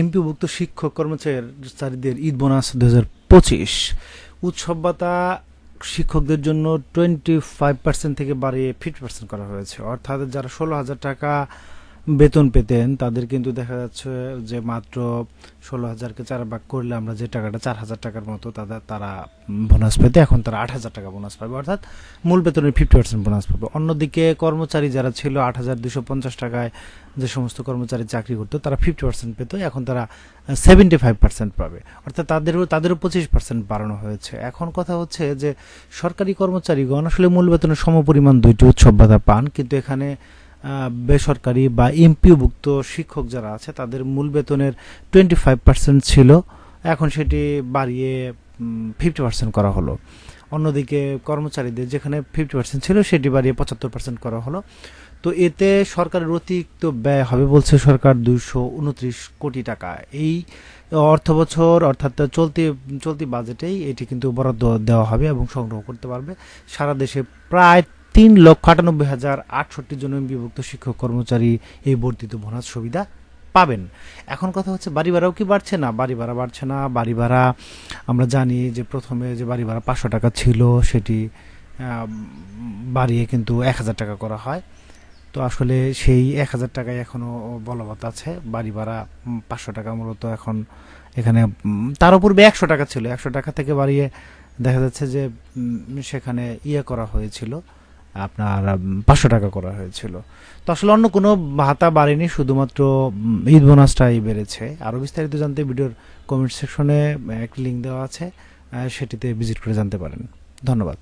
এমপিভুক্ত শিক্ষক কর্মচারীদের ঈদ বোনাস দু হাজার পঁচিশ। উৎসব ভাতা শিক্ষকদের জন্য টোয়েন্টি ফাইভ পার্সেন্ট থেকে বাড়িয়ে ফিফটি পার্সেন্ট করা হয়েছে। অর্থাৎ যারা ষোলো হাজার টাকা বেতন পেতেন, তাদের কিন্তু দেখা যাচ্ছে যে মাত্র ষোলো হাজারকে চার ভাগ করলে আমরা যে টাকাটা চার হাজার টাকার মতো তাদের, তারা বোনাস পেতে, এখন তারা আট হাজার টাকা বোনাস পাবে। অর্থাৎ মূল বেতনের ফিফটি পার্সেন্ট বোনাস পাবে। অন্যদিকে কর্মচারী যারা ছিল আট হাজার দুশো পঞ্চাশ টাকায় যে সমস্ত কর্মচারী চাকরি করতো, তারা ফিফটি পার্সেন্ট পেত, এখন তারা সেভেন্টি ফাইভ পার্সেন্ট পাবে। অর্থাৎ তাদেরও তাদেরও পঁচিশ পার্সেন্ট বাড়ানো হয়েছে। এখন কথা হচ্ছে যে সরকারি কর্মচারীগণ, আসলে মূল বেতনের সমপরিমাণ দুইটি উৎসব ভাতা পান, কিন্তু এখানে বেসরকারি বা এমপিওভুক্ত শিক্ষক যারা আছে, তাদের মূল বেতনের টোয়েন্টি ফাইভ পার্সেন্ট ছিল। এখন সেটি বাড়িয়ে ফিফটি পার্সেন্ট করা হলো। অন্যদিকে কর্মচারীদের যেখানে ফিফটি পার্সেন্ট ছিল, সেটি বাড়িয়ে পঁচাত্তর পার্সেন্ট করা হলো। তো এতে সরকারের অতিরিক্ত ব্যয় হবে বলছে সরকার দুইশো উনত্রিশ কোটি টাকা। এই অর্থ বছর অর্থাৎ চলতি চলতি বাজেটেই এটি কিন্তু বরাদ্দ দেওয়া হবে এবং সংগ্রহ করতে পারবে। সারা দেশে প্রায় তিন লক্ষ আটানব্বই হাজার আটষট্টি জন বিভক্ত শিক্ষক কর্মচারী এই বর্ধিত বোনাস সুবিধা পাবেন। এখন কথা হচ্ছে বাড়ি ভাড়াও কি বাড়ছে না? বাড়ি ভাড়া বাড়ছে না। বাড়ি ভাড়া, আমরা জানি যে প্রথমে যে বাড়ি ভাড়া পাঁচশো টাকা ছিল, সেটি বাড়িয়ে কিন্তু এক হাজার টাকা করা হয়। তো আসলে সেই এক হাজার টাকায় এখনও বলবৎ আছে। বাড়ি ভাড়া পাঁচশো টাকা মূলত এখন এখানে তার উপর একশো টাকা ছিল। একশো টাকা থেকে বাড়িয়ে দেখা যাচ্ছে যে সেখানে ইয়ে করা হয়েছিল। আপনার পাঁচশো টাকা করা হয়েছিল। তো আসলে অন্য কোনো ভাতা বাড়েনি, শুধুমাত্র ঈদ বোনাসটাই বেড়েছে। আরও বিস্তারিত জানতে ভিডিওর কমেন্ট সেকশনে একটি লিঙ্ক দেওয়া আছে সেটিতে ভিজিট করে জানতে পারেন। ধন্যবাদ।